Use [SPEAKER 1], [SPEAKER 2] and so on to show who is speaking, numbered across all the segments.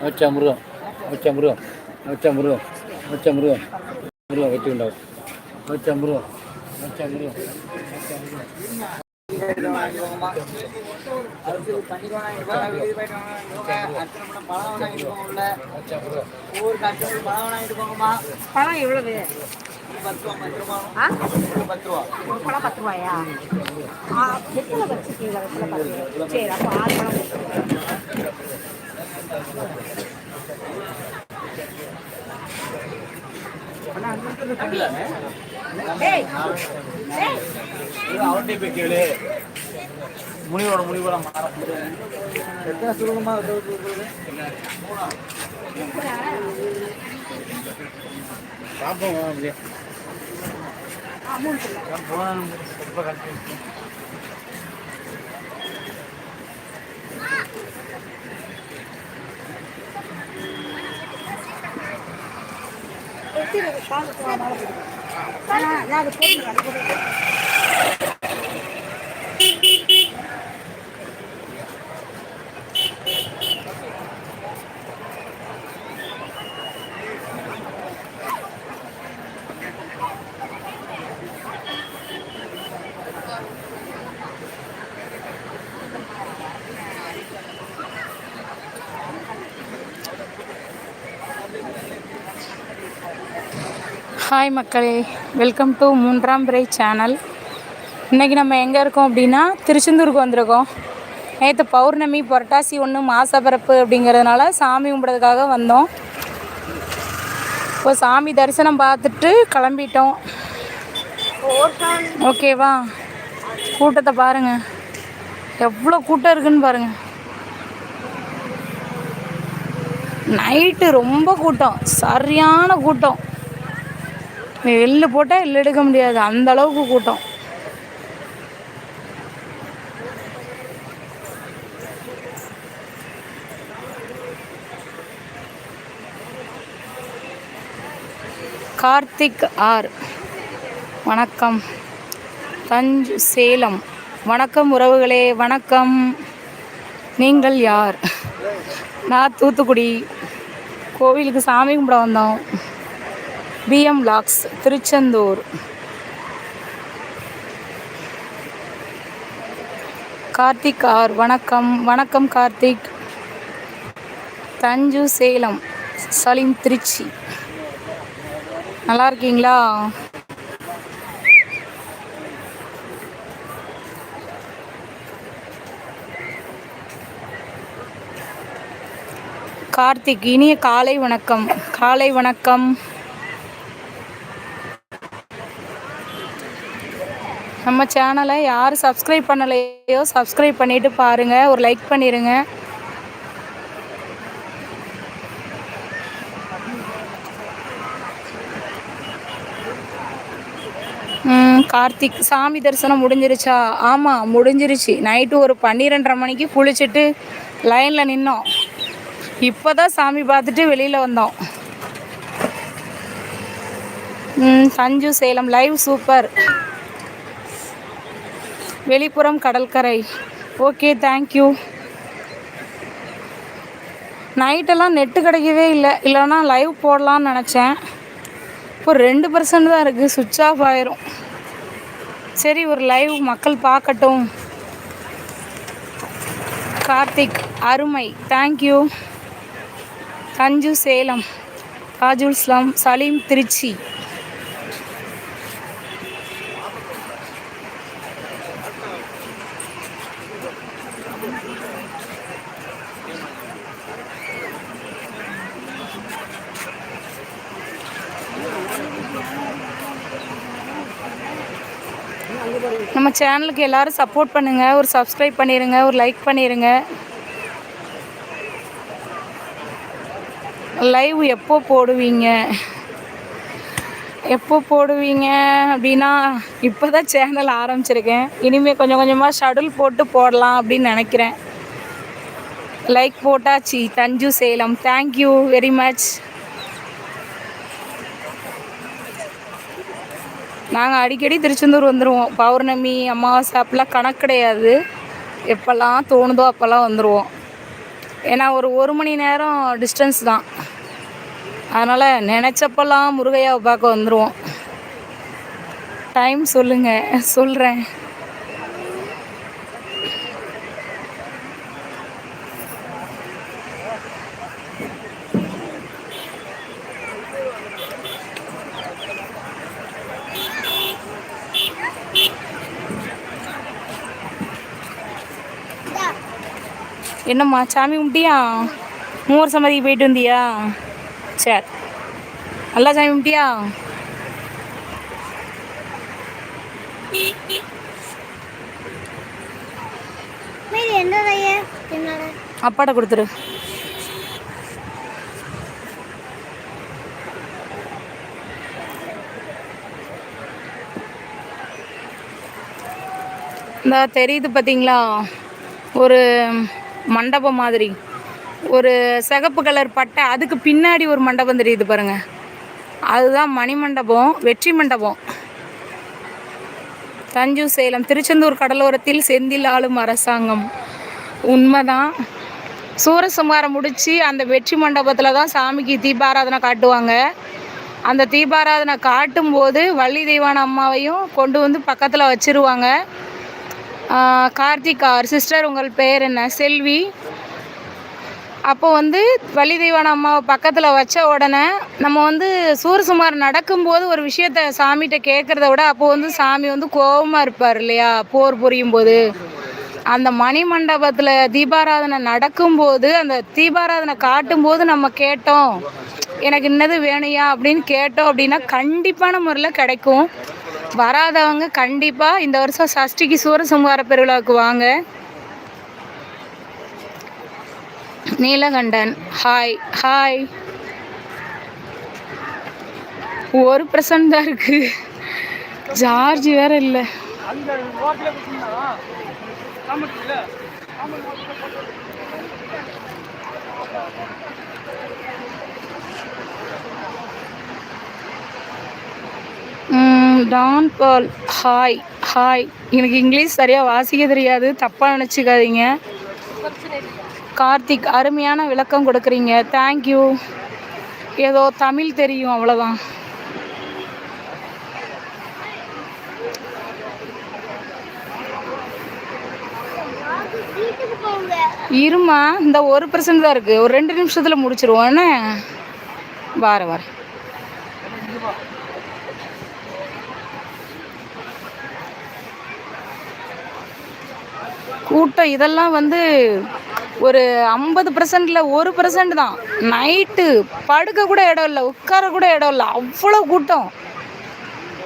[SPEAKER 1] வச்சா முருகன் வச்சா முருகன் வச்சா முருகன் வச்சா முருகன் முருகன் வெற்றி உண்டாகும் வச்சா முருகன் வச்சா முருகன்
[SPEAKER 2] பழம் எவ்வளவு பழம் பத்து ரூபாயா சரி அப்போ ஆறு பழம்
[SPEAKER 1] அவன்கிட்ட போய் கேளு முனிவோட முனிவோட மாற எத்தனை சுருகமா பார்ப்போம் அப்படியே ரொம்ப கஷ்டம்
[SPEAKER 2] நான் அது போட்டு
[SPEAKER 3] ஹாய் மக்களே வெல்கம் டு மூன்றாம் பிறை சேனல் இன்றைக்கி நம்ம எங்கே இருக்கோம் அப்படின்னா திருச்செந்தூருக்கு வந்திருக்கோம். நேற்று பௌர்ணமி புரட்டாசி ஒன்று மாசப்பிறப்பு அப்படிங்கிறதுனால சாமி கும்பிட்றதுக்காக வந்தோம். இப்போ சாமி தரிசனம் பார்த்துட்டு கிளம்பிட்டோம். ஓகேவா கூட்டத்தை பாருங்கள் எவ்வளோ கூட்டம் இருக்குன்னு பாருங்கள் நைட்டு ரொம்ப கூட்டம். சரியான கூட்டம். எள்ளு போட்டால் எள்ளு எடுக்க முடியாது. அந்த அளவுக்கு கூட்டம். கார்த்திக் ஆர். வணக்கம். தஞ்சு சேலம். வணக்கம் உறவுகளே வணக்கம். நீங்கள் யார்? நான் தூத்துக்குடி. கோவிலுக்கு சாமி கும்பிட வந்தோம். பிஎம் லாக்ஸ் திருச்செந்தூர் கார்த்திக் ஆர் வணக்கம். வணக்கம் கார்த்திக். தஞ்சு சேலம் சலீம் திருச்சி. நல்லா இருக்கீங்களா கார்த்திக் இனிய காலை வணக்கம். காலை வணக்கம். நம்ம சேனலை யார் சப்ஸ்கிரைப் பண்ணலையோ சப்ஸ்கிரைப் பண்ணிட்டு பாருங்க. ஒரு லைக் பண்ணிடுங்க கார்த்திக் சாமி தரிசனம் முடிஞ்சிருச்சா? ஆமாம் முடிஞ்சிருச்சு. நைட்டு ஒரு பன்னிரெண்டரை மணிக்கு குளிச்சுட்டு லைனில் நின்னோம். இப்போ தான் சாமி பார்த்துட்டு வெளியில் வந்தோம். சஞ்சு சேலம் லைவ் சூப்பர் வெளிப்புறம் கடற்கரை. ஓகே தேங்க்யூ நைட்டெல்லாம் நெட்டு கிடைக்கவே இல்லை. இல்லைன்னா லைவ் போடலான்னு நினச்சேன். இப்போ ரெண்டு பர்சன்ட் தான் இருக்குது சுவிட்ச் ஆஃப் ஆயிரும். சரி ஒரு லைவ் மக்கள் பார்க்கட்டும். கார்த்திக் அருமை. Thank you Thanju Salem. தாஜுல் ஸ்லாம் சலீம் திருச்சி. நம்ம சேனலுக்கு எல்லாரும் சப்போர்ட் பண்ணுங்க ஒரு சப்ஸ்கிரைப் பண்ணிடுங்க ஒரு லைக் பண்ணிடுங்க லைவ் எப்போ போடுவீங்க? எப்போ போடுவீங்க? அப்படின்னா இப்போ தான் சேனல் ஆரம்பிச்சிருக்கேன். இனிமேல் கொஞ்சம் கொஞ்சமாக ஷடில் போட்டு போடலாம் அப்படின்னு நினைக்கிறேன். லைக் போட்டாச்சு. Thanju Salem. Thank you very much நாங்கள் அடிக்கடி திருச்செந்தூர் வந்துடுவோம் பௌர்ணமி அமாவாசை அப்பெல்லாம் கணக்கு கிடையாது. எப்போல்லாம் தோணுதோ அப்போல்லாம் வந்துடுவோம் ஏன்னா ஒரு ஒரு மணி நேரம் டிஸ்டன்ஸ் தான். அதனால் நினச்சப்பெல்லாம் முருகையாவை பார்க்க வந்துடுவோம் டைம் சொல்லுங்கள் சொல்கிறேன் என்னம்மா சாமி கும்பிட்டியா? மூவர் சம்மதிக்கு போயிட்டு வந்தியா? சரி நல்லா சாமி கும்பிட்டியா? அப்பாட்ட கொடுத்துரு. இந்த தெரியுது பார்த்தீங்களா ஒரு மண்டபம் மாதிரி. ஒரு சிகப்பு கலர் பட்டை அதுக்கு பின்னாடி ஒரு மண்டபம் தெரியுது பாருங்க. அதுதான் மணி மண்டபம் வெற்றி மண்டபம். தஞ்சூர் சேலம் திருச்செந்தூர் கடலோரத்தில் செந்தில் ஆளும் அரசாங்கம். உண்மைதான். சூரசம்ஹாரம் முடித்து அந்த வெற்றி மண்டபத்தில் தான் சாமிக்கு தீபாராதனை காட்டுவாங்க. அந்த தீபாராதனை காட்டும்போது வள்ளி தெய்வான அம்மாவையும் கொண்டு வந்து பக்கத்தில் வச்சிருவாங்க. கார்த்திக் ஆர் சிஸ்டர் உங்கள் பேர் என்ன? செல்வி. அப்போ வந்து வள்ளி தெய்வான அம்மாவை பக்கத்தில் வச்ச உடனே நம்ம வந்து சூரசுமார் நடக்கும்போது ஒரு விஷயத்த சாமிகிட்ட கேட்குறத விட அப்போது வந்து சாமி வந்து கோபமாக இருப்பார் இல்லையா? போர் புரியும் போது அந்த மணி மண்டபத்தில் தீபாராதனை நடக்கும்போது அந்த தீபாராதனை காட்டும்போது நம்ம கேட்டோம். எனக்கு இன்னது வேணுயா அப்படின்னு கேட்டோம் அப்படின்னா கண்டிப்பான முறையில் கிடைக்கும். வராதவங்க கண்டிப்பாக இந்த வருஷம் சஷ்டிக்கு சூரசம்ஹார பெருவிழாவுக்கு வாங்க. நீலகண்டன் ஹாய் ஹாய் ஒரு பிரசன்ட் தான் இருக்கு. ஜார்ஜ் வேற இல்லை. டான் பால் ஹாய் ஹாய் எனக்கு இங்கிலீஷ் சரியாக வாசிக்க தெரியாது. தப்பாக நினச்சிக்காதீங்க. கார்த்திக் அருமையான விளக்கம் கொடுக்குறீங்க. தேங்க்யூ ஏதோ தமிழ் தெரியும் அவ்வளோதான் இருமா இந்த ஒரு பர்சன்ட் தான் இருக்குது ஒரு ரெண்டு நிமிஷத்தில் முடிச்சிருவோம். என்ன? வார வார. கூட்டம் இதெல்லாம் வந்து ஒரு ஐம்பது பர்சன்டில் ஒரு பர்சன்ட் தான். நைட்டு படுக்க கூட இடம் இல்லை உட்கார கூட இடம் இல்லை. அவ்வளோ கூட்டம்.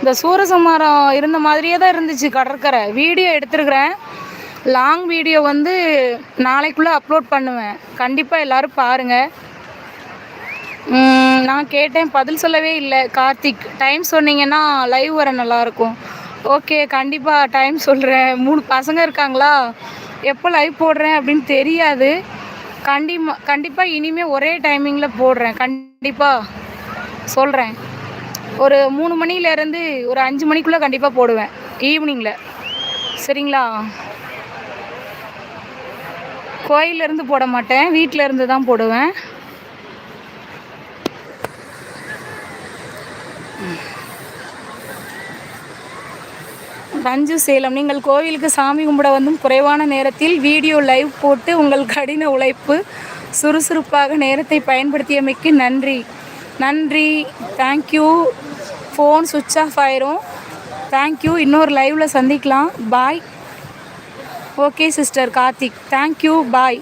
[SPEAKER 3] இந்த சூரசம்ஹாரம் இருந்த மாதிரியே தான் இருந்துச்சு கடற்கரை. வீடியோ எடுத்திருக்கிறேன். லாங் வீடியோ வந்து நாளைக்குள்ளே அப்லோட் பண்ணுவேன். கண்டிப்பாக எல்லோரும் பாருங்கள் நான் கேட்டேன் பதில் சொல்லவே இல்லை. கார்த்திக் டைம் சொன்னீங்கன்னா லைவ் வர நல்லாயிருக்கும் ஓகே கண்டிப்பாக டைம் சொல்கிறேன் மூணு பசங்க இருக்காங்களா? எப்போ லைவ் போடுறேன் அப்படின்னு தெரியாது. கண்டிப்பாக கண்டிப்பாக இனிமேல் ஒரே டைமிங்கில் போடுறேன். கண்டிப்பாக சொல்கிறேன் ஒரு மூணு மணிலேருந்து ஒரு அஞ்சு மணிக்குள்ளே கண்டிப்பாக போடுவேன். ஈவினிங்கில் சரிங்களா? கோயிலேருந்து போட மாட்டேன். வீட்டிலேருந்து தான் போடுவேன். ரஞ்சு சேலம். நீங்கள் கோவிலுக்கு சாமி கும்பிட வந்தும் குறைவான நேரத்தில் வீடியோ லைவ் போட்டு உங்கள் கடின உழைப்பு சுறுசுறுப்பாக நேரத்தை பயன்படுத்தியமைக்கு நன்றி. நன்றி. தேங்க்யூ ஃபோன் சுவிட்ச் ஆஃப் ஆயிரும். தேங்க்யூ இன்னொரு லைவில் சந்திக்கலாம். Bye okay sister Karthik. Thank you bye